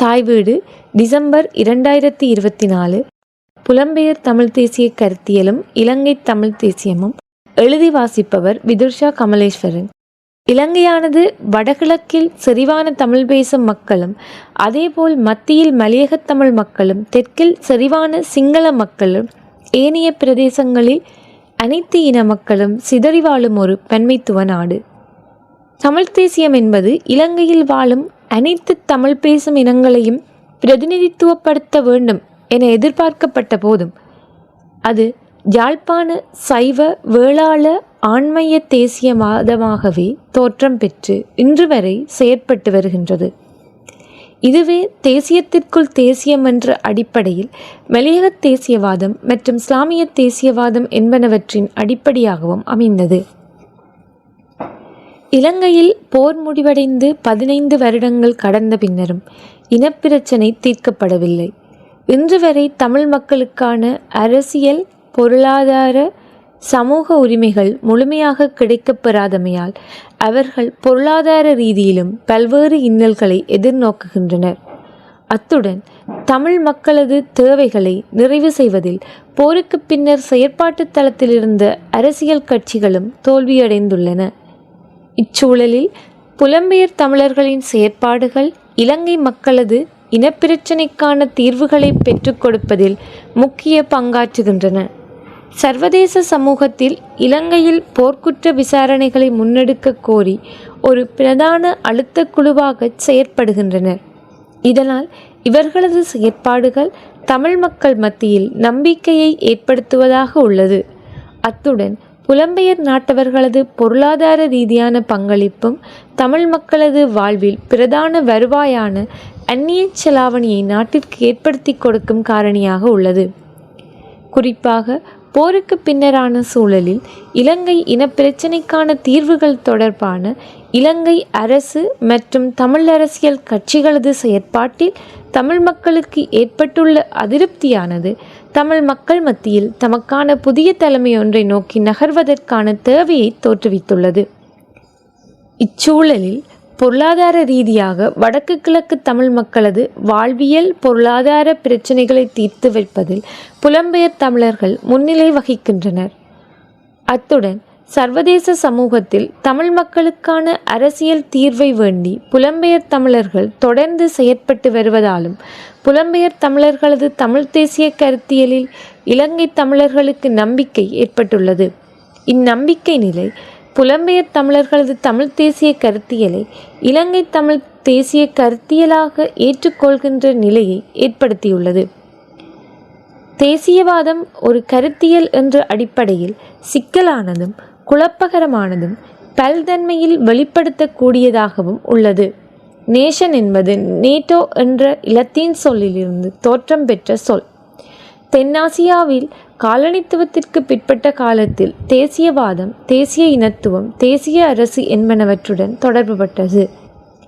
தாய் வீடு டிசம்பர் இரண்டாயிரத்தி இருபத்தி நாலு. புலம்பெயர் தமிழ் தேசிய கருத்தியலும் இலங்கை தமிழ் தேசியமும் எழுதி வாசிப்பவர் விதுர்ஷா கமலேஸ்வரன். இலங்கையானது வடகிழக்கில் செறிவான தமிழ் பேசும் மக்களும் அதேபோல் மத்தியில் மலையகத் தமிழ் மக்களும் தெற்கில் செறிவான சிங்கள மக்களும் ஏனைய பிரதேசங்களில் அனைத்து இன மக்களும் சிதறி வாழும் ஒரு பன்மைத்துவ நாடு. தமிழ்த் தேசியம் என்பது இலங்கையில் வாழும் அனைத்து தமிழ் பேசும் இனங்களையும் பிரதிநிதித்துவப்படுத்த வேண்டும் என எதிர்பார்க்கப்பட்ட போதும் அது யாழ்ப்பாண சைவ வேளாள ஆண்மைய தேசியவாதமாகவே தோற்றம் பெற்று இன்று வரை செயற்பட்டு வருகின்றது. இதுவே தேசியத்திற்குள் தேசியம் என்ற அடிப்படையில் மலையக தேசியவாதம் மற்றும் இஸ்லாமிய தேசியவாதம் என்பனவற்றின் அடிப்படையாகவும் அமைந்தது. இலங்கையில் போர் முடிவடைந்து பதினைந்து வருடங்கள் கடந்த பின்னரும் இனப்பிரச்சனை தீர்க்கப்படவில்லை. இன்று வரை தமிழ் மக்களுக்கான அரசியல் பொருளாதார சமூக உரிமைகள் முழுமையாக கிடைக்கப்பெறாதமையால் அவர்கள் பொருளாதார ரீதியிலும் பல்வேறு இன்னல்களை எதிர்நோக்குகின்றனர். அத்துடன் தமிழ் மக்களது தேவைகளை நிறைவு செய்வதில் போருக்கு பின்னர் செயற்பாட்டு தளத்தில் இருந்த அரசியல் கட்சிகளும் தோல்வியடைந்துள்ளன. இச்சூழலில் புலம்பெயர் தமிழர்களின் செயற்பாடுகள் இலங்கை மக்களது இனப்பிரச்சினைக்கான தீர்வுகளை பெற்றுக் கொடுப்பதில் முக்கிய பங்காற்றுகின்றன. சர்வதேச சமூகத்தில் இலங்கையில் போர்க்குற்ற விசாரணைகளை முன்னெடுக்க கோரி ஒரு பிரதான அழுத்த குழுவாக செயற்படுகின்றனர். இதனால் இவர்களது செயற்பாடுகள் தமிழ் மக்கள் மத்தியில் நம்பிக்கையை ஏற்படுத்துவதாக உள்ளது. அத்துடன் புலம்பெயர் நாட்டவர்களது பொருளாதார ரீதியான பங்களிப்பும் தமிழ் மக்களது வாழ்வில் பிரதான வருவாயான அந்நிய செலாவணியை நாட்டிற்கு ஏற்படுத்தி கொடுக்கும் காரணியாக உள்ளது. குறிப்பாக போருக்கு பின்னரான சூழலில் இலங்கை இனப்பிரச்சினைக்கான தீர்வுகள் தொடர்பான இலங்கை அரசு மற்றும் தமிழ் அரசியல் கட்சிகளது செயற்பாட்டில் தமிழ் மக்களுக்கு ஏற்பட்டுள்ள அதிருப்தியானது தமிழ் மக்கள் மத்தியில் தமக்கான புதிய தலைமை ஒன்றை நோக்கி நகர்வதற்கான தேவையை தோற்றுவித்துள்ளது. இச்சூழலில் பொருளாதார ரீதியாக வடக்கு கிழக்கு தமிழ் மக்களது வாழ்வியல் பொருளாதார பிரச்சினைகளை தீர்த்து வைப்பதில் புலம்பெயர் தமிழர்கள் முன்னிலை வகிக்கின்றனர். அத்துடன் சர்வதேச சமூகத்தில் தமிழ் மக்களுக்கான அரசியல் தீர்வை வேண்டி புலம்பெயர் தமிழர்கள் தொடர்ந்து செயற்பட்டு வருவதாலும் புலம்பெயர் தமிழர்களது தமிழ் தேசிய கருத்தியலில் இலங்கை தமிழர்களுக்கு நம்பிக்கை ஏற்பட்டுள்ளது. இந்நம்பிக்கை நிலை புலம்பெயர் தமிழர்களது தமிழ் தேசிய கருத்தியலை இலங்கை தமிழ் தேசிய கருத்தியலாக ஏற்றுக்கொள்கின்ற நிலையை ஏற்படுத்தியுள்ளது. தேசியவாதம் ஒரு கருத்தியல் என்ற அடிப்படையில் சிக்கலானதும் குழப்பகரமானதும் பல்தன்மையில் வெளிப்படுத்தக்கூடியதாகவும் உள்ளது. நேஷன் என்பது நேட்டோ என்ற இலத்தீன் சொல்லிலிருந்து தோற்றம் பெற்ற சொல். தென்னாசியாவில் காலனித்துவத்திற்கு பிற்பட்ட காலத்தில் தேசியவாதம் தேசிய இனத்துவம் தேசிய அரசு என்பனவற்றுடன் தொடர்புபட்டது.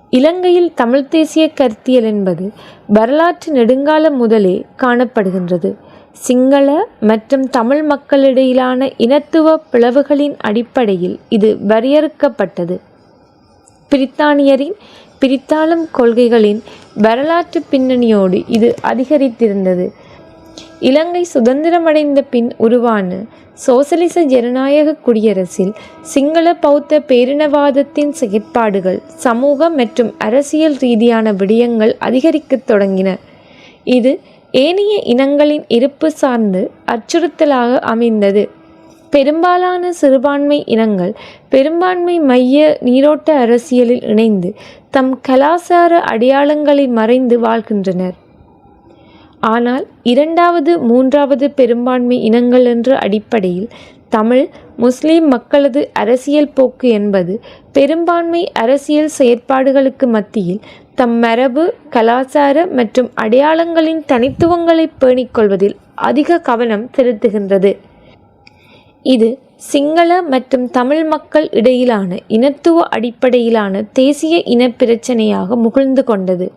இலங்கையில் தமிழ் தேசிய கருத்தியல் என்பது வரலாற்று நெடுங்காலம் முதலே காணப்படுகின்றது. சிங்கள மற்றும் தமிழ் மக்களிடையிலான இனத்துவ பிளவுகளின் அடிப்படையில் இது வரையறுக்கப்பட்டது. பிரித்தானியரின் பிரித்தாளும் கொள்கைகளின் வரலாற்று பின்னணியோடு இது அதிகரித்திருந்தது. இலங்கை சுதந்திரமடைந்த பின் உருவான சோசலிச ஜனநாயக குடியரசில் சிங்கள பௌத்த பேரினவாதத்தின் செயற்பாடுகள் சமூக மற்றும் அரசியல் ரீதியான விடயங்கள் அதிகரிக்கத் தொடங்கின. இது ஏனைய இனங்களின் இருப்பு சார்ந்து அச்சுறுத்தலாக அமைந்தது. பெரும்பாலான சிறுபான்மை இனங்கள் பெரும்பான்மை மைய நீரோட்ட அரசியலில் இணைந்து தம் கலாசார அடையாளங்களை மறைந்து வாழ்கின்றனர். ஆனால் இரண்டாவது மூன்றாவது பெரும்பான்மை இனங்கள் என்ற அடிப்படையில் தமிழ் முஸ்லீம் மக்களது அரசியல் போக்கு என்பது பெரும்பான்மை அரசியல் செயற்பாடுகளுக்கு மத்தியில் தம் மரபு கலாச்சார மற்றும் அடையாளங்களின் தனித்துவங்களை பேணிக்கொள்வதில் அதிக கவனம் செலுத்துகின்றது. இது சிங்கள மற்றும் தமிழ் மக்கள் இடையிலான இனத்துவ அடிப்படையிலான தேசிய இன பிரச்சனையாக முகிழ்ந்து கொண்டது.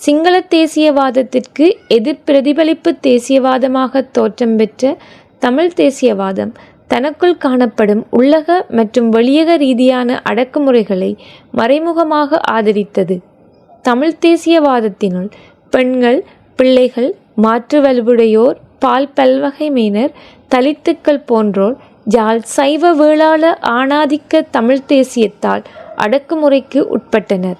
சிங்கள தேசியவாதத்திற்கு எதிர் பிரதிபலிப்பு தேசியவாதமாக தோற்றம் பெற்ற தமிழ் தேசியவாதம் தனக்குள் காணப்படும் உள்ளக மற்றும் வெளியக ரீதியான அடக்குமுறைகளை மறைமுகமாக ஆதரித்தது. தமிழ் தேசியவாதத்தினுள் பெண்கள் பிள்ளைகள் மாற்று வலுவுடையோர் பால் பல்வகைமையினர் தலித்துக்கள் போன்றோர் ஜால் சைவ வேளாள ஆணாதிக்க தமிழ் தேசியத்தால் அடக்குமுறைக்கு உட்பட்டனர்.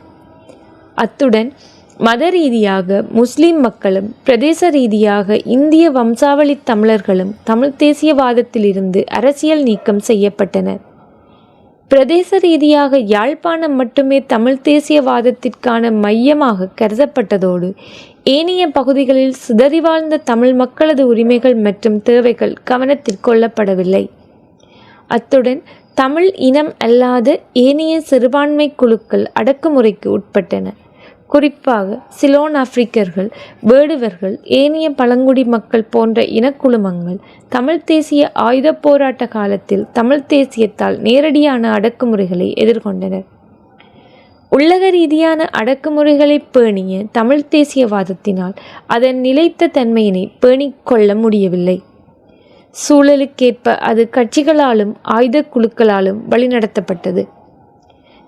அத்துடன் மத ரீதியாக முஸ்லிம் மக்களும் பிரதேச ரீதியாக இந்திய வம்சாவளி தமிழர்களும் தமிழ் தேசியவாதத்திலிருந்து அரசியல் நீக்கம் செய்யப்பட்டனர் பிரதேச ரீதியாக யாழ்ப்பாணம் மட்டுமே தமிழ் தேசியவாதத்திற்கான மையமாக கருதப்பட்டதோடு ஏனைய பகுதிகளில் சிதறி வாழ்ந்த தமிழ் மக்களது உரிமைகள் மற்றும் தேவைகள் கவனத்தில் கொள்ளப்படவில்லை. அத்துடன் தமிழ் இனம் அல்லாத ஏனைய சிறுபான்மை குழுக்கள் அடக்குமுறைக்கு உட்பட்டன. குறிப்பாக சிலோன் ஆப்பிரிக்கர்கள் வேடுவர்கள் ஏனைய பழங்குடி மக்கள் போன்ற இனக்குழுமங்கள் தமிழ் தேசிய ஆயுதப் போராட்ட காலத்தில் தமிழ் தேசியத்தால் நேரடியான அடக்குமுறைகளை எதிர்கொண்டனர். உள்ளக ரீதியான அடக்குமுறைகளை பேணிய தமிழ் தேசியவாதத்தினால் அதன் நிலைத்த தன்மையினை பேணிக் கொள்ள முடியவில்லை. சூழலுக்கேற்ப அது கட்சிகளாலும் ஆயுத குழுக்களாலும் வழிநடத்தப்பட்டது.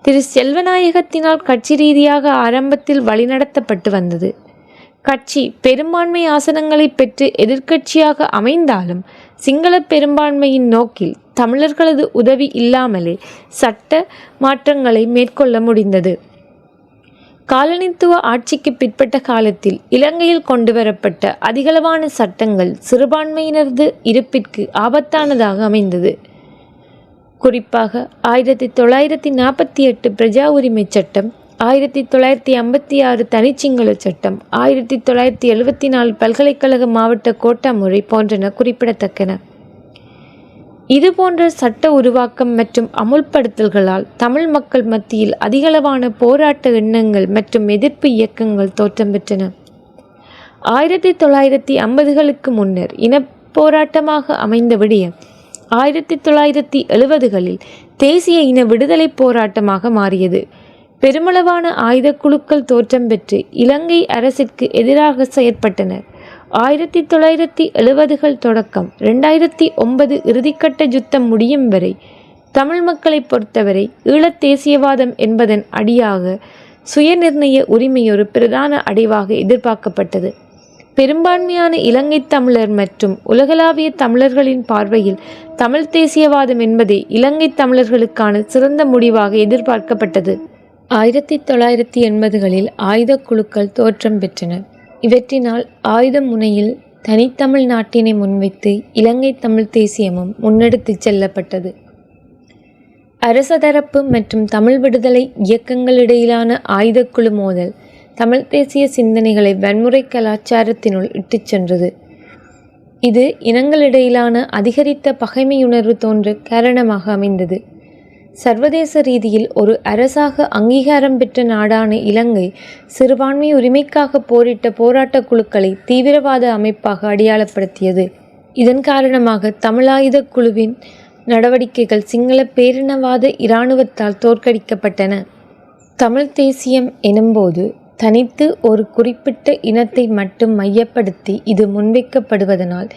திரு செல்வநாயகத்தினால் கட்சி ரீதியாக ஆரம்பத்தில் வழிநடத்தப்பட்டு வந்தது. கட்சி பெரும்பான்மை ஆசனங்களை பெற்று எதிர்க்கட்சியாக அமைந்தாலும் சிங்கள பெரும்பான்மையின் நோக்கில் தமிழர்களது உதவி இல்லாமலே சட்ட மாற்றங்களை மேற்கொள்ள முடிந்தது. காலனித்துவ ஆட்சிக்கு பிற்பட்ட காலத்தில் இலங்கையில் கொண்டுவரப்பட்ட அதிகளவான சட்டங்கள் சிறுபான்மையினரது இருப்பிற்கு ஆபத்தானதாக அமைந்தது. குறிப்பாக ஆயிரத்தி தொள்ளாயிரத்தி நாற்பத்தி எட்டு பிரஜா உரிமை சட்டம் ஆயிரத்தி தொள்ளாயிரத்தி ஐம்பத்தி ஆறு தனிச்சிங்கள சட்டம் ஆயிரத்தி தொள்ளாயிரத்தி எழுபத்தி நாலு பல்கலைக்கழக மாவட்ட கோட்டா முறை போன்றன குறிப்பிடத்தக்கன. இது போன்ற சட்ட உருவாக்கம் மற்றும் அமுல்படுத்தல்களால் தமிழ் மக்கள் மத்தியில் அதிகளவான போராட்ட எண்ணங்கள் மற்றும் எதிர்ப்பு இயக்கங்கள் தோற்றம் பெற்றன. ஆயிரத்தி தொள்ளாயிரத்தி ஐம்பதுகளுக்கு முன்னர் இன போராட்டமாக அமைந்த விடயம் ஆயிரத்தி தொள்ளாயிரத்தி எழுபதுகளில் தேசிய இன விடுதலை போராட்டமாக மாறியது. பெருமளவான ஆயுத குழுக்கள் தோற்றம் பெற்று இலங்கை அரசிற்கு எதிராக செயற்பட்டனர் ஆயிரத்தி தொள்ளாயிரத்தி எழுபதுகள் தொடக்கம் ரெண்டாயிரத்தி ஒன்பது இறுதிக்கட்ட யுத்தம் முடியும் வரை தமிழ் மக்களை பொறுத்தவரை ஈழத் தேசியவாதம் என்பதன் அடியாக சுயநிர்ணய உரிமை ஒரு பிரதான அடைவாக எதிர்பார்க்கப்பட்டது. பெரும்பான்மையான இலங்கை தமிழர் மற்றும் உலகளாவிய தமிழர்களின் பார்வையில் தமிழ் தேசியவாதம் என்பதே இலங்கை தமிழர்களுக்கான சிறந்த முடிவாக எதிர்பார்க்கப்பட்டது. ஆயிரத்தி தொள்ளாயிரத்தி எண்பதுகளில் ஆயுத குழுக்கள் தோற்றம் பெற்றன. இவற்றினால் ஆயுத முனையில் தனித்தமிழ் நாட்டினை முன்வைத்து இலங்கை தமிழ் தேசியமும் முன்னெடுத்துச் செல்லப்பட்டது. அரச தரப்பு மற்றும் தமிழ் விடுதலை இயக்கங்களிடையிலான ஆயுதக்குழு மோதல் தமிழ் தேசிய சிந்தனைகளை வன்முறை கலாச்சாரத்தினுள் இட்டுச் சென்றது. இது இனங்களிடையிலான அதிகரித்த பகைமையுணர்வு தோன்ற காரணமாக அமைந்தது. சர்வதேச ரீதியில் ஒரு அரசாக அங்கீகாரம் பெற்ற நாடான இலங்கை சிறுபான்மை உரிமைக்காக போரிட்ட போராட்டக் குழுக்களை தீவிரவாத அமைப்பாக அடையாளப்படுத்தியது. இதன் காரணமாக தமிழாயுத குழுவின் நடவடிக்கைகள் சிங்கள பேரினவாத இராணுவத்தால் தோற்கடிக்கப்பட்டன. தமிழ் தேசியம் எனும்போது தனித்து ஒரு குறிப்பிட்ட இனத்தை மட்டும் மையப்படுத்தி இது முன்வைக்கப்படுவதனால்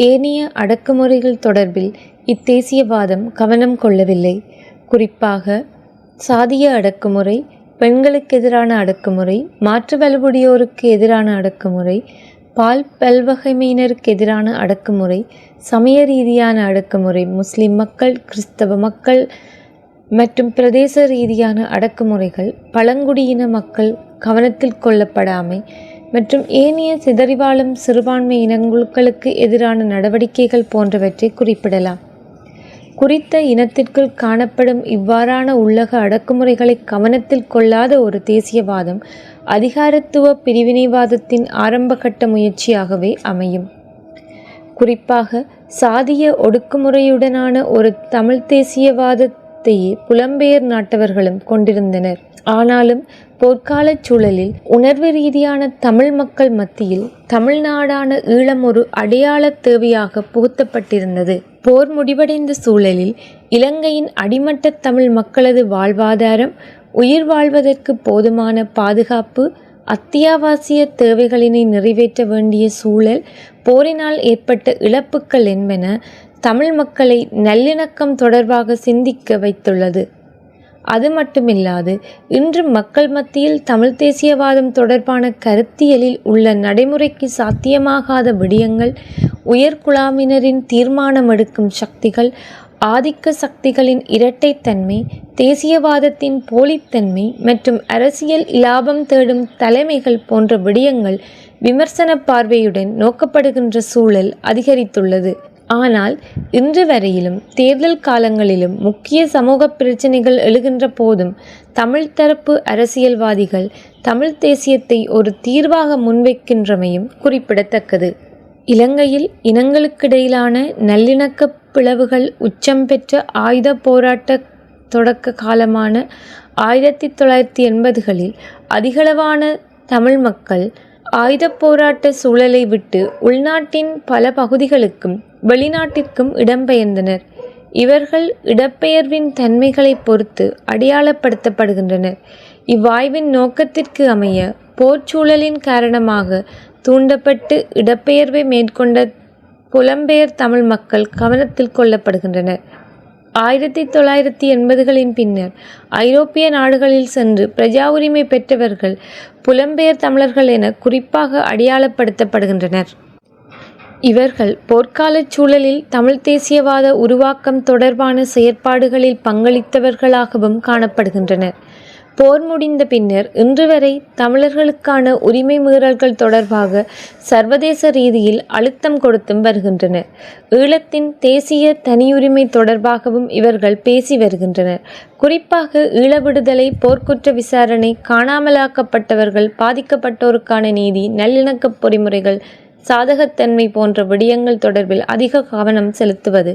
ஏனைய அடக்குமுறைகள் தொடர்பில் இத்தேசியவாதம் கவனம் கொள்ளவில்லை. குறிப்பாக சாதிய அடக்குமுறை பெண்களுக்கு எதிரான அடக்குமுறை மாற்று வலுவுடையோருக்கு எதிரான அடக்குமுறை பால் பல்வகைமையினருக்கு எதிரான அடக்குமுறை சமய ரீதியான அடக்குமுறை முஸ்லிம் மக்கள் கிறிஸ்தவ மக்கள் மற்றும் பிரதேச ரீதியான அடக்குமுறைகள் பழங்குடியின மக்கள் கவனத்தில் கொள்ளப்படாமை மற்றும் ஏனைய சிதறிவாழும் சிறுபான்மை இனங்குழுக்களுக்கு எதிரான நடவடிக்கைகள் போன்றவற்றை குறிப்பிடலாம். குறித்த இனத்திற்குள் காணப்படும் இவ்வாறான உள்ளக அடக்குமுறைகளை கவனத்தில் கொள்ளாத ஒரு தேசியவாதம் அதிகாரத்துவ பிரிவினைவாதத்தின் ஆரம்பகட்ட முயற்சியாகவே அமையும். குறிப்பாக சாதிய ஒடுக்குமுறையுடனான ஒரு தமிழ் தேசியவாதத்தையே புலம்பெயர் நாட்டவர்களும் கொண்டிருந்தனர். ஆனாலும் போர்க்காலச் சூழலில் உணர்வு ரீதியான தமிழ் மக்கள் மத்தியில் தமிழ்நாடான ஈழம் ஒரு அடையாள தேவையாக புகுத்தப்பட்டிருந்தது. போர் முடிவடைந்த சூழலில் இலங்கையின் அடிமட்ட தமிழ் மக்களது வாழ்வாதாரம் உயிர் வாழ்வதற்கு போதுமான பாதுகாப்பு அத்தியாவசிய தேவைகளினை நிறைவேற்ற வேண்டிய சூழல் போரினால் ஏற்பட்ட இழப்புக்கள் என்பன தமிழ் மக்களை நல்லிணக்கம் தொடர்பாக சிந்திக்க வைத்துள்ளது. அது மட்டுமில்லாது இன்று மக்கள் மத்தியில் தமிழ் தேசியவாதம் தொடர்பான கருத்தியலில் உள்ள நடைமுறைக்கு சாத்தியமாகாத விடயங்கள் உயர்குழாமினரின் தீர்மானமெடுக்கும் சக்திகள் ஆதிக்க சக்திகளின் இரட்டைத்தன்மை தேசியவாதத்தின் போலித்தன்மை மற்றும் அரசியல் இலாபம் தேடும் தலைமைகள் போன்ற விடயங்கள் விமர்சன பார்வையுடன் நோக்கப்படுகின்ற சூழல் அதிகரித்துள்ளது. ஆனால் இன்று வரையிலும் தேர்தல் காலங்களிலும் முக்கிய சமூக பிரச்சினைகள் எழுகின்ற போதும் தமிழ் தரப்பு அரசியல்வாதிகள் தமிழ் தேசியத்தை ஒரு தீர்வாக முன்வைக்கின்றமையும் குறிப்பிடத்தக்கது. இலங்கையில் இனங்களுக்கிடையிலான நல்லிணக்க பிளவுகள் உச்சம் பெற்ற ஆயுத போராட்ட தொடக்க காலமான ஆயிரத்தி தொள்ளாயிரத்தி எண்பதுகளில் அதிகளவான தமிழ் மக்கள் ஆயுதப் போராட்ட சூழலை விட்டு உள்நாட்டின் பல பகுதிகளுக்கும் வெளிநாட்டிற்கும் இடம்பெயர்ந்தனர். இவர்கள் இடப்பெயர்வின் தன்மைகளை பொறுத்து அடையாளப்படுத்தப்படுகின்றனர். இவ்வாய்வின் நோக்கத்திற்கு அமைய போர்ச்சூழலின் காரணமாக தூண்டப்பட்டு இடப்பெயர்வை மேற்கொண்ட புலம்பெயர் தமிழ் மக்கள் கவனத்தில் கொள்ளப்படுகின்றனர். ஆயிரத்தி தொள்ளாயிரத்தி எண்பதுகளின் பின்னர் ஐரோப்பிய நாடுகளில் சென்று பிரஜா உரிமை பெற்றவர்கள் புலம்பெயர் தமிழர்கள் என குறிப்பாக அடையாளப்படுத்தப்படுகின்றனர். இவர்கள் போர்க்காலச் சூழலில் தமிழ் தேசியவாத உருவாக்கம் தொடர்பான செயற்பாடுகளில் பங்களித்தவர்களாகவும் காணப்படுகின்றனர். போர் முடிந்த பின்னர் இன்று வரை தமிழர்களுக்கான உரிமை மீறல்கள் தொடர்பாக சர்வதேச ரீதியில் அழுத்தம் கொடுத்தும் வருகின்றனர். ஈழத்தின் தேசிய தனியுரிமை தொடர்பாகவும் இவர்கள் பேசி வருகின்றனர். குறிப்பாக ஈழ விடுதலை போர்க்குற்ற விசாரணை காணாமலாக்கப்பட்டவர்கள் பாதிக்கப்பட்டோருக்கான நீதி நல்லிணக்க பொறிமுறைகள் சாதகத்தன்மை போன்ற விடயங்கள் தொடர்பில் அதிக கவனம் செலுத்துவது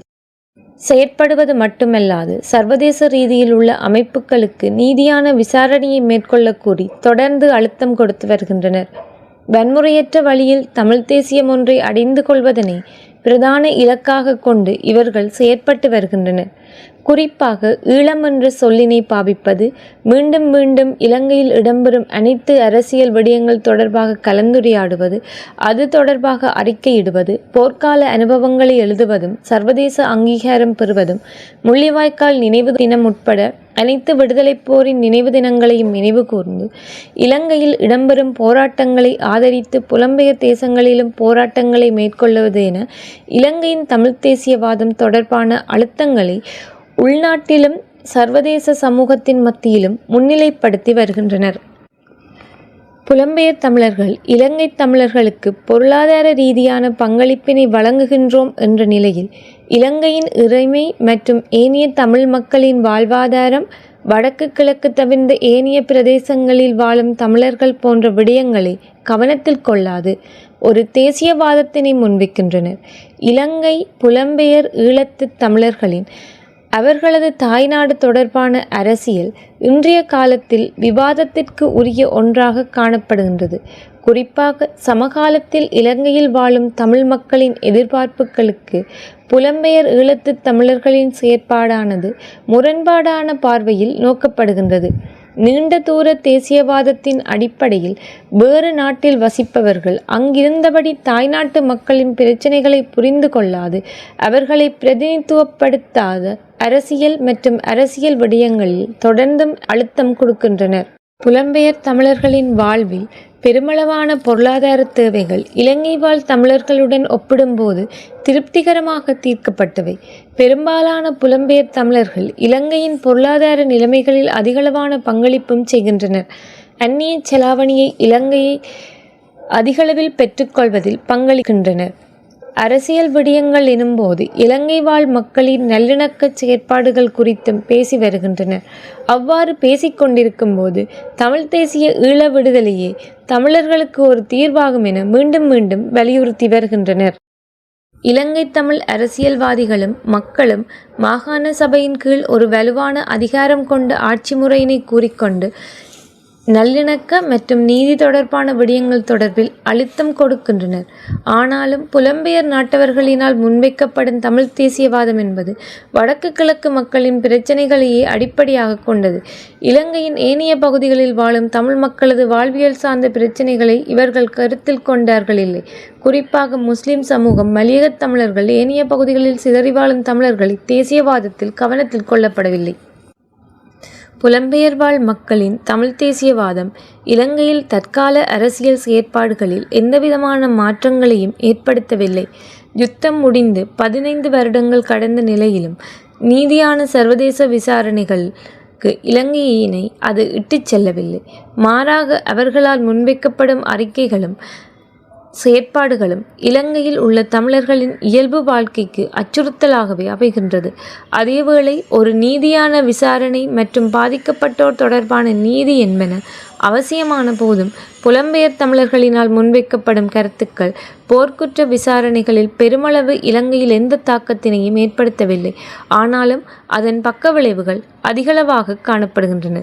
செயற்படுவது மட்டுமல்லாது சர்வதேச ரீதியில் உள்ள அமைப்புகளுக்கு நீதியான விசாரணையை மேற்கொள்ள கூறி தொடர்ந்து அழுத்தம் கொடுத்து வருகின்றனர். வன்முறையற்ற வழியில் தமிழ் தேசியம் ஒன்றை அடைந்து கொள்வதனை பிரதான இலக்காக கொண்டு இவர்கள் செயற்பட்டு வருகின்றனர். குறிப்பாக ஈழம் என்ற சொல்லினை பாவிப்பது மீண்டும் மீண்டும் இலங்கையில் இடம்பெறும் அனைத்து அரசியல் விடயங்கள் தொடர்பாக கலந்துரையாடுவது அது தொடர்பாக அறிக்கையிடுவது போர்க்கால அனுபவங்களை எழுதுவதும் சர்வதேச அங்கீகாரம் பெறுவதும் முள்ளிவாய்க்கால் நினைவு தினம் உட்பட அனைத்து விடுதலைப் போரின் நினைவு தினங்களையும் நினைவு கூர்ந்து இலங்கையில் இடம்பெறும் போராட்டங்களை ஆதரித்து புலம்பெயர் தேசங்களிலும் போராட்டங்களை மேற்கொள்வது என இலங்கையின் தமிழ்த் தேசியவாதம் தொடர்பான அழுத்தங்களை உள்நாட்டிலும் சர்வதேச சமூகத்தின் மத்தியிலும் முன்னிலைப்படுத்தி வருகின்றனர். புலம்பெயர் தமிழர்கள் இலங்கை தமிழர்களுக்கு பொருளாதார ரீதியான பங்களிப்பினை வழங்குகின்றோம் என்ற நிலையில் இலங்கையின் இறைமை மற்றும் ஏனைய தமிழ் மக்களின் வாழ்வாதாரம் வடக்கு கிழக்கு தவிர்ந்த ஏனைய பிரதேசங்களில் வாழும் தமிழர்கள் போன்ற விடயங்களை கவனத்தில் கொள்ளாது ஒரு தேசியவாதத்தினை முன்வைக்கின்றனர். இலங்கை புலம்பெயர் ஈழத்து தமிழர்களின் அவர்களது தாய்நாடு தொடர்பான அரசியல் இன்றைய காலத்தில் விவாதத்திற்கு உரிய ஒன்றாக காணப்படுகின்றது. குறிப்பாக சமகாலத்தில் இலங்கையில் வாழும் தமிழ் மக்களின் எதிர்பார்ப்புகளுக்கு புலம்பெயர் ஈழத்து தமிழர்களின் செயற்பாடானது முரண்பாடான பார்வையில் நோக்கப்படுகின்றது. நீண்ட தூர தேசியவாதத்தின் அடிப்படையில் வேறு நாட்டில் வசிப்பவர்கள் அங்கிருந்தபடி தாய்நாட்டு மக்களின் பிரச்சினைகளை புரிந்து கொள்ளாது அவர்களை பிரதிநிதித்துவப்படுத்தாத அரசியல் மற்றும் அரசியல் விடயங்களில் தொடர்ந்தும் அழுத்தம் கொடுக்கின்றனர். புலம்பெயர் தமிழர்களின் வாழ்வில் பெருமளவான பொருளாதார தேவைகள் இலங்கை வாழ் தமிழர்களுடன் ஒப்பிடும்போது திருப்திகரமாக தீர்க்கப்பட்டவை. பெரும்பாலான புலம்பெயர் தமிழர்கள் இலங்கையின் பொருளாதார நிலைமைகளில் அதிகளவான பங்களிப்பும் செய்கின்றனர். அந்நிய செலாவணியை இலங்கையை அதிகளவில் பெற்றுக்கொள்வதில் பங்களிக்கின்றனர். அரசியல் விடயங்கள் எனும்போது இலங்கை வாழ் மக்களின் நல்லிணக்க செயற்பாடுகள் குறித்தும் பேசி வருகின்றனர் அவ்வாறு பேசிக்கொண்டிருக்கும் போது தமிழ் தேசிய ஈழ விடுதலையே தமிழர்களுக்கு ஒரு தீர்வாகும் என மீண்டும் மீண்டும் வலியுறுத்தி வருகின்றனர். இலங்கை தமிழ் அரசியல்வாதிகளும் மக்களும் மாகாண சபையின் கீழ் ஒரு வலுவான அதிகாரம் கொண்ட ஆட்சி முறையினை கூறிக்கொண்டு நல்லிணக்க மற்றும் நீதி தொடர்பான விடயங்கள் தொடர்பில் அழுத்தம் கொடுக்கின்றனர். ஆனாலும் புலம்பெயர் நாட்டவர்களினால் முன்வைக்கப்படும் தமிழ் தேசியவாதம் என்பது வடக்கு கிழக்கு மக்களின் பிரச்சினைகளையே அடிப்படையாக கொண்டது. இலங்கையின் ஏனைய பகுதிகளில் வாழும் தமிழ் மக்களது வாழ்வியல் சார்ந்த பிரச்சினைகளை இவர்கள் கருத்தில் கொண்டார்கள் இல்லை குறிப்பாக முஸ்லிம் சமூகம் மலியகத் தமிழர்கள் ஏனைய பகுதிகளில் சிதறி வாழும் தமிழர்களை தேசியவாதத்தில் கவனத்தில் கொள்ளப்படவில்லை. புலம்பெயர் வாழ் மக்களின் தமிழ்த் தேசியவாதம் இலங்கையில் தற்கால அரசியல் செயற்பாடுகளில் எந்தவிதமான மாற்றங்களையும் ஏற்படுத்தவில்லை. யுத்தம் முடிந்து பதினைந்து வருடங்கள் கடந்த நிலையிலும் நீதியான சர்வதேச விசாரணைகளுக்கு இலங்கையினை அது இட்டுச் செல்லவில்லை. மாறாக அவர்களால் முன்வைக்கப்படும் அறிக்கைகளும் செயற்பாடுகளும் இலங்கையில் உள்ள தமிழர்களின் இயல்பு வாழ்க்கைக்கு அச்சுறுத்தலாகவே அமைகின்றது. அதேவேளை ஒரு நீதியான விசாரணை மற்றும் பாதிக்கப்பட்டோர் தொடர்பான நீதி என்பன அவசியமான போதும் புலம்பெயர் தமிழர்களினால் முன்வைக்கப்படும் கருத்துக்கள் போர்க்குற்ற விசாரணைகளில் பெருமளவு இலங்கையில் எந்த தாக்கத்தினையும் ஏற்படுத்தவில்லை. ஆனாலும் அதன் பக்கவிளைவுகள் அதிகளவாக காணப்படுகின்றன.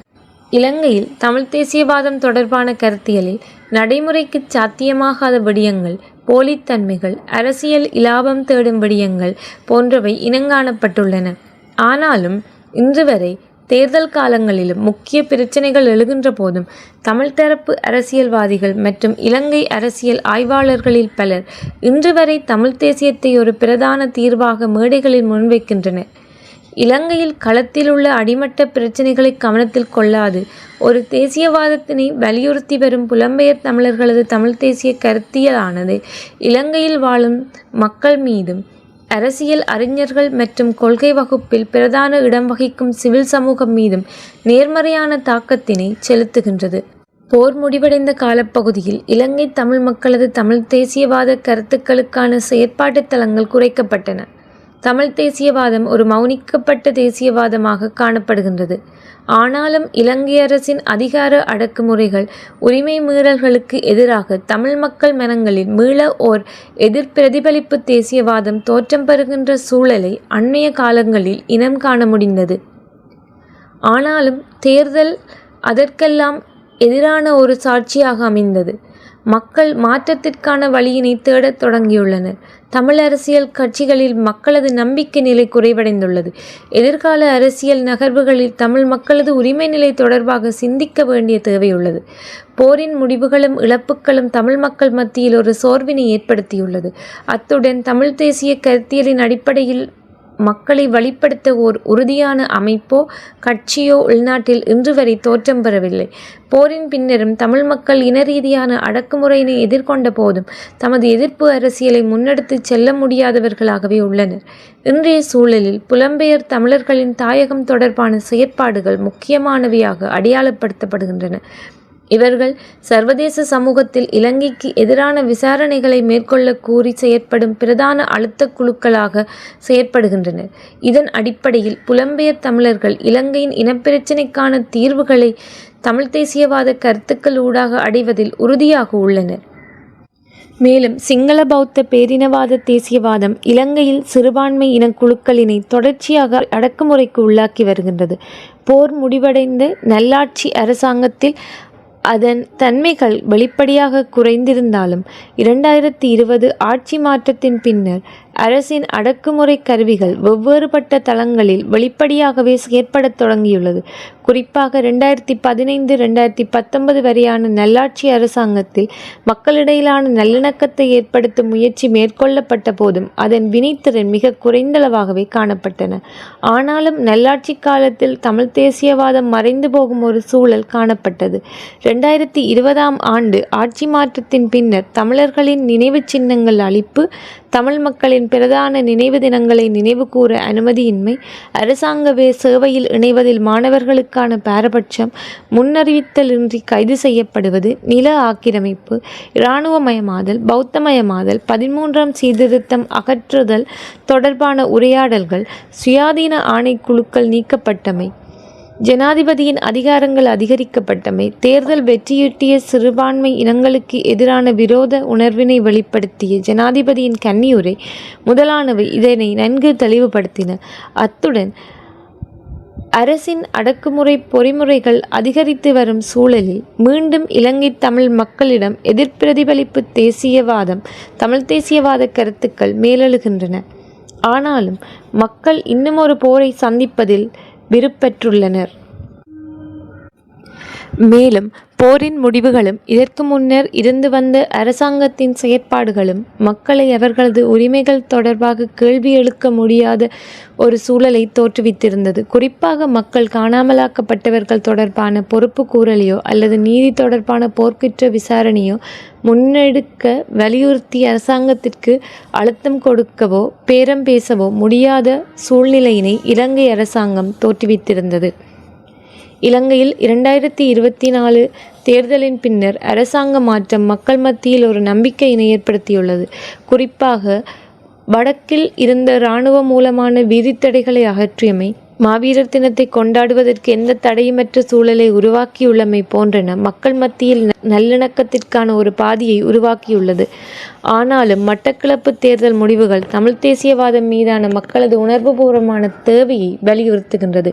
இலங்கையில் தமிழ்த் தேசியவாதம் தொடர்பான கருத்தியலில் நடைமுறைக்கு சாத்தியமாகாத விடயங்கள் போலித்தன்மைகள் அரசியல் இலாபம் தேடும் விடயங்கள் போன்றவை இனங்காணப்பட்டுள்ளன. ஆனாலும் இன்றுவரை தேர்தல் காலங்களிலும் முக்கிய பிரச்சினைகள் எழுகின்ற போதும் தமிழ்த் தரப்பு அரசியல்வாதிகள் மற்றும் இலங்கை அரசியல் ஆய்வாளர்களில் பலர் இன்றுவரை தமிழ்த் தேசியத்தை ஒரு பிரதான தீர்வாக மேடைகளில் முன்வைக்கின்றனர். இலங்கையில் களத்திலுள்ள அடிமட்ட பிரச்சினைகளை கவனத்தில் கொள்ளாது ஒரு தேசியவாதத்தினை வலியுறுத்தி வரும் புலம்பெயர் தமிழர்களது தமிழ்த் தேசிய கருத்தியலானது இலங்கையில் வாழும் மக்கள் மீதும் அரசியல் அறிஞர்கள் மற்றும் கொள்கை வகுப்பில் பிரதான இடம் வகிக்கும் சிவில் சமூகம் மீதும் நேர்மறையான தாக்கத்தினை செலுத்துகின்றது. போர் முடிவடைந்த காலப்பகுதியில் இலங்கை தமிழ் மக்களது தமிழ்த் தேசியவாத கருத்துக்களுக்கான செயற்பாட்டுத் தளங்கள் குறைக்கப்பட்டன. தமிழ்த் தேசியவாதம் ஒரு மௌனிக்கப்பட்ட தேசியவாதமாக காணப்படுகின்றது. ஆனாலும் இலங்கை அரசின் அதிகார அடக்குமுறைகள் உரிமை மீறல்களுக்கு எதிராக தமிழ் மக்கள் மனங்களில் மீள ஓர் எதிர்பிரதிபலிப்பு தேசியவாதம் தோற்றம் பெறுகின்ற சூழலை அண்மைய காலங்களில் இனம் காண முடிந்தது. ஆனாலும் தேர்தல் அதற்கெல்லாம் எதிரான ஒரு சாட்சியாக அமைந்தது. மக்கள் மாற்றத்திற்கான வழியினை தேடத் தொடங்கியுள்ளனர். தமிழ் அரசியல் கட்சிகளில் மக்களது நம்பிக்கை நிலை குறைவடைந்துள்ளது. எதிர்கால அரசியல் நகர்வுகளில் தமிழ் மக்களது உரிமை நிலை தொடர்பாக சிந்திக்க வேண்டிய தேவையுள்ளது. போரின் முடிவுகளும் இழப்புக்களும் தமிழ் மக்கள் மத்தியில் ஒரு சோர்வினை ஏற்படுத்தியுள்ளது. அத்துடன் தமிழ்த் தேசிய கருத்தியலின் அடிப்படையில் மக்களை வழிப்படுத்த ஓர் உறுதியான அமைப்போ கட்சியோ உள்நாட்டில் இன்று வரை தோற்றம் பெறவில்லை. போரின் பின்னரும் தமிழ் மக்கள் இனரீதியான அடக்குமுறையினை எதிர்கொண்ட போதும் தமது எதிர்ப்பு அரசியலை முன்னெடுத்துச் செல்ல முடியாதவர்களாகவே உள்ளனர். இன்றைய சூழலில் புலம்பெயர் தமிழர்களின் தாயகம் தொடர்பான செயற்பாடுகள் முக்கியமானவையாக அடையாளப்படுத்தப்படுகின்றன. இவர்கள் சர்வதேச சமூகத்தில் இலங்கைக்கு எதிரான விசாரணைகளை மேற்கொள்ள கூறி செயற்படும் பிரதான அழுத்த குழுக்களாக செயற்படுகின்றனர். இதன் அடிப்படையில் புலம்பெயர் தமிழர்கள் இலங்கையின் இனப்பிரச்சினைக்கான தீர்வுகளை தமிழ்த் தேசியவாத கருத்துக்கள் ஊடாக அடைவதில் உறுதியாக உள்ளனர். மேலும் சிங்கள பௌத்த பேரினவாத தேசியவாதம் இலங்கையில் சிறுபான்மை இனக்குழுக்களினை தொடர்ச்சியாக அடக்குமுறைக்கு உள்ளாக்கி வருகின்றது. போர் முடிவடைந்த நல்லாட்சி அரசாங்கத்தில் அதன் தன்மைகள் வெளிப்படையாக குறைந்திருந்தாலும் இரண்டாயிரத்தி இருபது ஆட்சி மாற்றத்தின் பின்னர் அரசின் அடக்குமுறை கருவிகள் வெவ்வேறுபட்ட தளங்களில் வெளிப்படையாகவே செயற்படத் தொடங்கியுள்ளது. குறிப்பாக ரெண்டாயிரத்தி பதினைந்து ரெண்டாயிரத்தி பத்தொன்பது வரையான நல்லாட்சி அரசாங்கத்தில் மக்களிடையிலான நல்லிணக்கத்தை ஏற்படுத்தும் முயற்சி மேற்கொள்ளப்பட்ட போதும் அதன் வினைத்திறன் மிக குறைந்தளவாகவே காணப்பட்டன. ஆனாலும் நல்லாட்சி காலத்தில் தமிழ்த் தேசியவாதம் மறைந்து போகும் ஒரு சூழல் காணப்பட்டது. ரெண்டாயிரத்தி இருபதாம் ஆண்டு ஆட்சி மாற்றத்தின் பின்னர் தமிழர்களின் நினைவுச் சின்னங்கள் அழிப்பு தமிழ் மக்களின் பிரதான நினைவு தினங்களை நினைவுகூர அனுமதியின்மை அரசாங்கவே சேவையில் இணைவதில் மாணவர்களுக்கான பாரபட்சம் முன்னறிவித்தலின்றி கைது செய்யப்படுவது நில ஆக்கிரமிப்பு இராணுவமயமாதல் பௌத்தமயமாதல் பதின்மூன்றாம் சீர்திருத்தம் அகற்றுதல் தொடர்பான உரையாடல்கள் சுயாதீன ஆணைக்குழுக்கள் நீக்கப்பட்டமை ஜனாதிபதியின் அதிகாரங்கள் அதிகரிக்கப்பட்டமை தேர்தல் வெற்றியீட்டிய சிறுபான்மை இனங்களுக்கு எதிரான விரோத உணர்வினை வெளிப்படுத்திய ஜனாதிபதியின் கன்னியுரை முதலானவை இதனை நன்கு தெளிவுபடுத்தின. அத்துடன் அரசின் அடக்குமுறை பொறிமுறைகள் அதிகரித்து வரும் சூழலில் மீண்டும் இலங்கை தமிழ் மக்களிடம் எதிர்பிரதிபலிப்பு தேசியவாதம் தமிழ்த் தேசியவாத கருத்துக்கள் மேலெழுகின்றன. ஆனாலும் மக்கள் இன்னுமொரு போரை சந்திப்பதில் விருப்பற்றுள்ளனர். மேலும் போரின் முடிவுகளும் இதற்கு முன்னர் இருந்து வந்த அரசாங்கத்தின் செயற்பாடுகளும் மக்களை அவர்களது உரிமைகள் தொடர்பாக கேள்வி எழுக்க முடியாத ஒரு சூழலை தோற்றுவித்திருந்தது. குறிப்பாக மக்கள் காணாமலாக்கப்பட்டவர்கள் தொடர்பான பொறுப்பு கூறலையோ அல்லது நீதி தொடர்பான போர்க்குற்ற விசாரணையோ முன்னெடுக்க வலியுறுத்தி அரசாங்கத்திற்கு அழுத்தம் கொடுக்கவோ பேரம் பேசவோ முடியாத சூழ்நிலையினை இலங்கை அரசாங்கம் தோற்றுவித்திருந்தது. இலங்கையில் இரண்டாயிரத்தி இருபத்தி நாலு தேர்தலின் பின்னர் அரசாங்க மாற்றம் மக்கள் மத்தியில் ஒரு நம்பிக்கையினை ஏற்படுத்தியுள்ளது. குறிப்பாக வடக்கில் இருந்த இராணுவ மூலமான வீதித்தடைகளை அகற்றியமை மாவீரர் தினத்தை கொண்டாடுவதற்கு எந்த தடையுமற்ற சூழலை உருவாக்கியுள்ளமை போன்றன மக்கள் மத்தியில் நல்லிணக்கத்திற்கான ஒரு பாதியை உருவாக்கியுள்ளது. ஆனாலும் மட்டக்களப்பு தேர்தல் முடிவுகள் தமிழ் தேசியவாதம் மீதான மக்களது உணர்வுபூர்வமான தேவையை வலியுறுத்துகின்றது.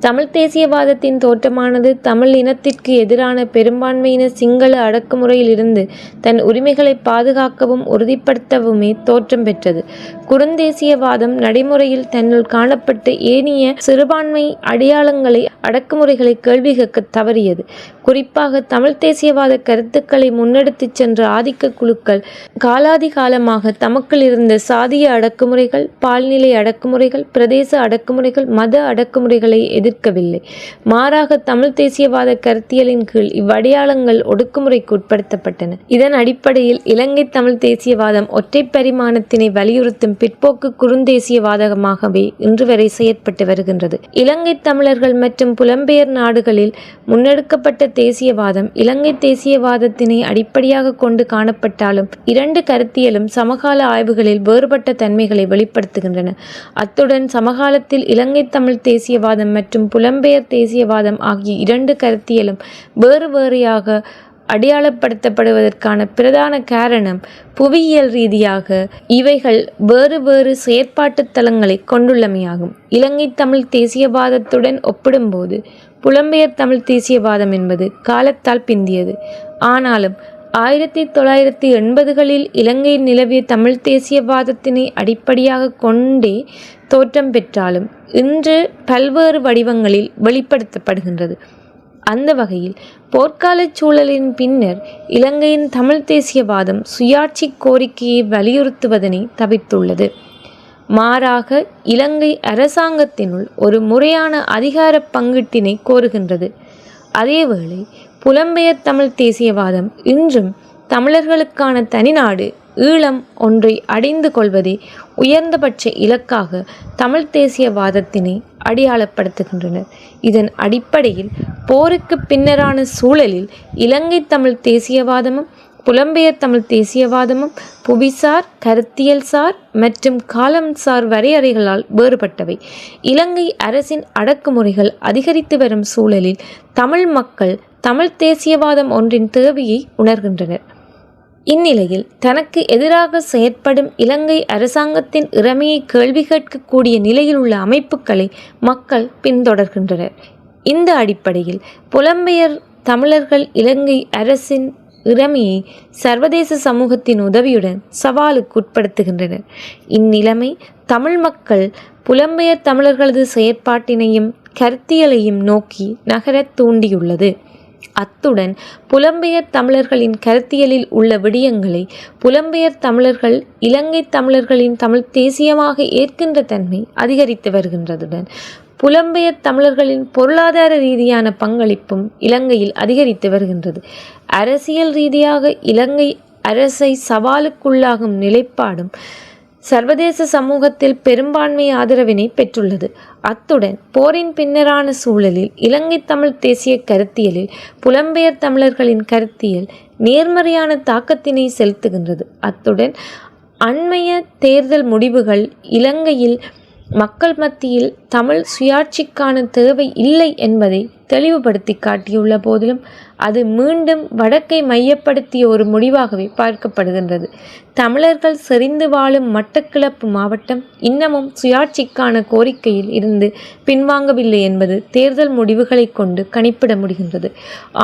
தமிழ் தேசியவாதத்தின் தோற்றமானது தமிழ் இனத்திற்கு எதிரான பெரும்பான்மையின சிங்கள அடக்குமுறையிலிருந்து தன் உரிமைகளை பாதுகாக்கவும் உறுதிப்படுத்தவுமே தோற்றம் பெற்றது. குறுந்தேசியவாதம் நடைமுறையில் தன்னுள் காணப்பட்ட ஏனைய சிறுபான்மை அடையாளங்களை அடக்குமுறைகளை கேள்வி கேட்க தவறியது. குறிப்பாக தமிழ் தேசியவாத கருத்துக்களை முன்னெடுத்துச் சென்ற ஆதிக்க குழுக்கள் காலாதி காலமாக தமக்குள் இருந்த சாதிய அடக்குமுறைகள் பால்நிலை அடக்குமுறைகள் பிரதேச அடக்குமுறைகள் மத அடக்குமுறைகளை எதிர்க்கவில்லை. மாறாக தமிழ் தேசியவாத கருத்தியலின் கீழ் இவ்வடையாளங்கள் ஒடுக்குமுறைக்கு உட்படுத்தப்பட்டன. இதன் அடிப்படையில் இலங்கை தமிழ் தேசியவாதம் ஒற்றை பரிமாணத்தினை வலியுறுத்தும் பிற்போக்கு குறுந்தேசியவாதமாகவே இன்று வரை செயற்பட்டு வருகின்றது. இலங்கை தமிழர்கள் மற்றும் புலம்பெயர் நாடுகளில் முன்னெடுக்கப்பட்ட தேசியவாதம் இலங்கை தேசியவாதத்தினை அடிப்படையாக கொண்டு காணப்பட்டாலும் இரண்டு கருத்தியலும் சமகால ஆய்வுகளில் வேறுபட்ட தன்மைகளை வெளிப்படுத்துகின்றன. அத்துடன் சமகாலத்தில் இலங்கை தமிழ் தேசியவாதம் மற்றும் புலம்பெயர் தேசியவாதம் ஆகிய இரண்டு கருத்தியலும் வேறு வேறையாக அடையாளப்படுத்தப்படுவதற்கான பிரதான காரணம் புவியியல் ரீதியாக இவைகள் வேறு வேறு செயற்பாட்டு தளங்களை கொண்டுள்ளமையாகும். இலங்கை தமிழ் தேசியவாதத்துடன் ஒப்பிடும்போது புலம்பெயர் தமிழ் தேசியவாதம் என்பது காலத்தால் பிந்தியது. ஆனாலும் ஆயிரத்தி தொள்ளாயிரத்தி எண்பதுகளில் இலங்கையில் நிலவிய தமிழ் தேசியவாதத்தினை அடிப்படையாக கொண்டே தோற்றம் பெற்றாலும் இன்று பல்வேறு வடிவங்களில் வெளிப்படுத்தப்படுகின்றது. அந்த வகையில் போர்க்காலச் சூழலின் பின்னர் இலங்கையின் தமிழ் தேசியவாதம் சுயாட்சி கோரிக்கையை வலியுறுத்துவதனை தவிர்த்துள்ளது. மாறாக இலங்கை அரசாங்கத்தினுள் ஒரு முறையான அதிகார பங்கீட்டினை கோருகின்றது. அதேவேளை புலம்பெயர் தமிழ் தேசியவாதம் இன்றும் தமிழர்களுக்கான தனிநாடு ஈழம் ஒன்றை அடைந்து கொள்வதே உயர்ந்தபட்ச இலக்காக தமிழ் தேசியவாதத்தினை அடையாளப்படுத்துகின்றனர். இதன் அடிப்படையில் போருக்கு பின்னரான சூழலில் இலங்கை தமிழ் தேசியவாதமும் புலம்பெயர் தமிழ் தேசியவாதமும் புவிசார் கருத்தியல்சார் மற்றும் காலம் சார் வரையறைகளால் வேறுபட்டவை. இலங்கை அரசின் அடக்குமுறைகள் அதிகரித்து வரும் சூழலில் தமிழ் மக்கள் தமிழ் தேசியவாதம் ஒன்றின் தேவையை உணர்கின்றனர். இந்நிலையில் தனக்கு எதிராக செயற்படும் இலங்கை அரசாங்கத்தின் இறமையை கேள்வி கேட்கக்கூடிய நிலையில் உள்ள அமைப்புகளை மக்கள் பின்தொடர்கின்றனர். இந்த அடிப்படையில் புலம்பெயர் தமிழர்கள் இலங்கை அரசின் இறமையை சர்வதேச சமூகத்தின் உதவியுடன் சவாலுக்கு உட்படுத்துகின்றனர் இந்நிலைமை தமிழ் மக்கள் புலம்பெயர் தமிழர்களது செயற்பாட்டினையும் கருத்தியலையும் நோக்கி நகரத் தூண்டியுள்ளது. அத்துடன் புலம்பெயர் தமிழர்களின் கருத்தியலில் உள்ள விடயங்களை புலம்பெயர் தமிழர்கள் இலங்கை தமிழர்களின் தமிழ் தேசியமாக ஏற்கின்ற தன்மை அதிகரித்து வருகின்றதுடன் புலம்பெயர் தமிழர்களின் பொருளாதார ரீதியான பங்களிப்பும் இலங்கையில் அதிகரித்து வருகின்றது. அரசியல் ரீதியாக இலங்கை அரசை சவாலுக்குள்ளாகும் நிலைப்பாடும் சர்வதேச சமூகத்தில் பெரும்பான்மை ஆதரவினை பெற்றுள்ளது. அத்துடன் போரின் பின்னரான சூழலில் இலங்கை தமிழ் தேசிய கருத்தியலில் புலம்பெயர் தமிழர்களின் கருத்தியல் நேர்மறையான தாக்கத்தினை செலுத்துகின்றது. அத்துடன் அண்மைய தேர்தல் முடிவுகள் இலங்கையில் மக்கள் மத்தியில் தமிழ் சுயாட்சிக்கான தேவை இல்லை என்பதை தெளிவுபடுத்தி காட்டியுள்ள போதிலும் அது மீண்டும் வடக்கை மையப்படுத்திய ஒரு முடிவாகவே பார்க்கப்படுகின்றது. தமிழர்கள் செறிந்து வாழும் மட்டக்கிளப்பு மாவட்டம் இன்னமும் சுயாட்சிக்கான கோரிக்கையில் இருந்து பின்வாங்கவில்லை என்பது தேர்தல் முடிவுகளை கொண்டு கணிப்பிட முடிகின்றது.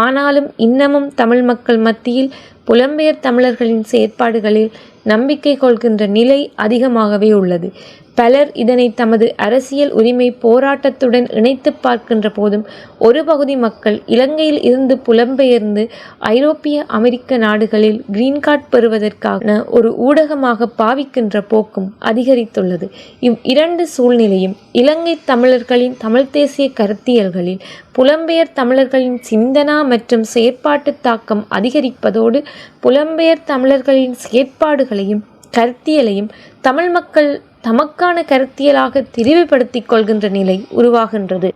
ஆனாலும் இன்னமும் தமிழ் மக்கள் மத்தியில் புலம்பெயர் தமிழர்களின் செயற்பாடுகளில் நம்பிக்கை கொள்கின்ற நிலை அதிகமாகவே உள்ளது. பலர் இதனை தமது அரசியல் உரிமை போராட்டத்துடன் இணைத்து பார்க்கின்ற போதும் ஒரு பகுதி மக்கள் இலங்கையில் இருந்து புலம்பெயர்ந்து ஐரோப்பிய அமெரிக்க நாடுகளில் கிரீன் கார்டு பெறுவதற்கான ஒரு ஊடகமாக பாவிக்கின்ற போக்கும் அதிகரித்துள்ளது. இவ் இரண்டு சூழ்நிலையும் இலங்கை தமிழர்களின் தமிழ் தேசிய கருத்தியல்களில் புலம்பெயர் தமிழர்களின் சிந்தனா மற்றும் செயற்பாட்டு தாக்கம் அதிகரிப்பதோடு புலம்பெயர் தமிழர்களின் செயற்பாடுகளையும் கருத்தியலையும் தமிழ் மக்கள் தமக்கான கருத்தியலாக திரிவுபடுத்திக் கொள்கின்ற நிலை உருவாகின்றது.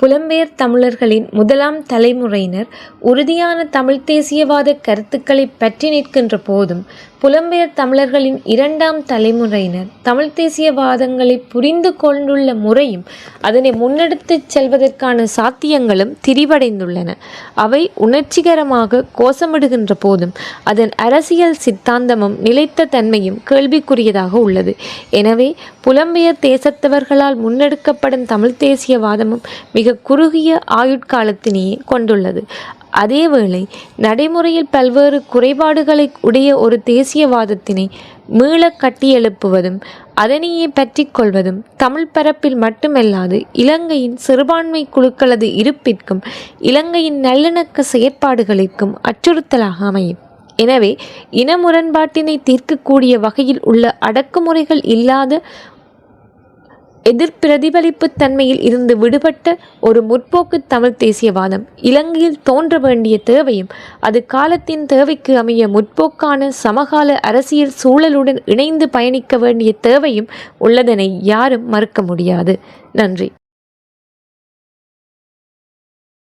புலம்பெயர் தமிழர்களின் முதலாம் தலைமுறையினர் உறுதியான தமிழ் தேசியவாத கருத்துக்களை பற்றி நிற்கின்ற போதும் புலம்பெயர் தமிழர்களின் இரண்டாம் தலைமுறையினர். தமிழ் தேசியவாதங்களை புரிந்து கொண்டுள்ள முறையும் அதனை முன்னெடுத்துச் செல்வதற்கான சாத்தியங்களும் திரிவடைந்துள்ளன. அவை உணர்ச்சிகரமாக கோஷமிடுகின்ற போதும் அதன் அரசியல் சித்தாந்தமும் நிலைத்த தன்மையும் கேள்விக்குரியதாக உள்ளது. எனவே புலம்பெயர் தேசத்தவர்களால் முன்னெடுக்கப்படும் தமிழ் தேசியவாதமும் மிக குறுகிய ஆயுட்காலத்தினையே கொண்டுள்ளது. அதேவேளை நடைமுறையில் பல்வேறு குறைபாடுகளை உடைய ஒரு தேசியவாதத்தினை மீள கட்டியெழுப்புவதும் அதனையே பற்றி கொள்வதும் தமிழ் பரப்பில் மட்டுமல்லாது இலங்கையின் சிறுபான்மை குழுக்களது இருப்பிற்கும் இலங்கையின் நல்லிணக்க செயற்பாடுகளுக்கும் அச்சுறுத்தலாக அமையும். எனவே இன முரண்பாட்டினை தீர்க்கக்கூடிய வகையில் உள்ள அடக்குமுறைகள் இல்லாத எதிர்பிரதிபலிப்பு தன்மையில் இருந்து விடுபட்ட ஒரு முற்போக்கு தமிழ் தேசியவாதம். இலங்கையில் தோன்ற வேண்டிய தேவையும் அது காலத்தின் தேவைக்கு அமைய முற்போக்கான சமகால அரசியல் சூழலுடன் இணைந்து பயணிக்க வேண்டிய தேவையும் உள்ளதனை யாரும் மறுக்க முடியாது. நன்றி.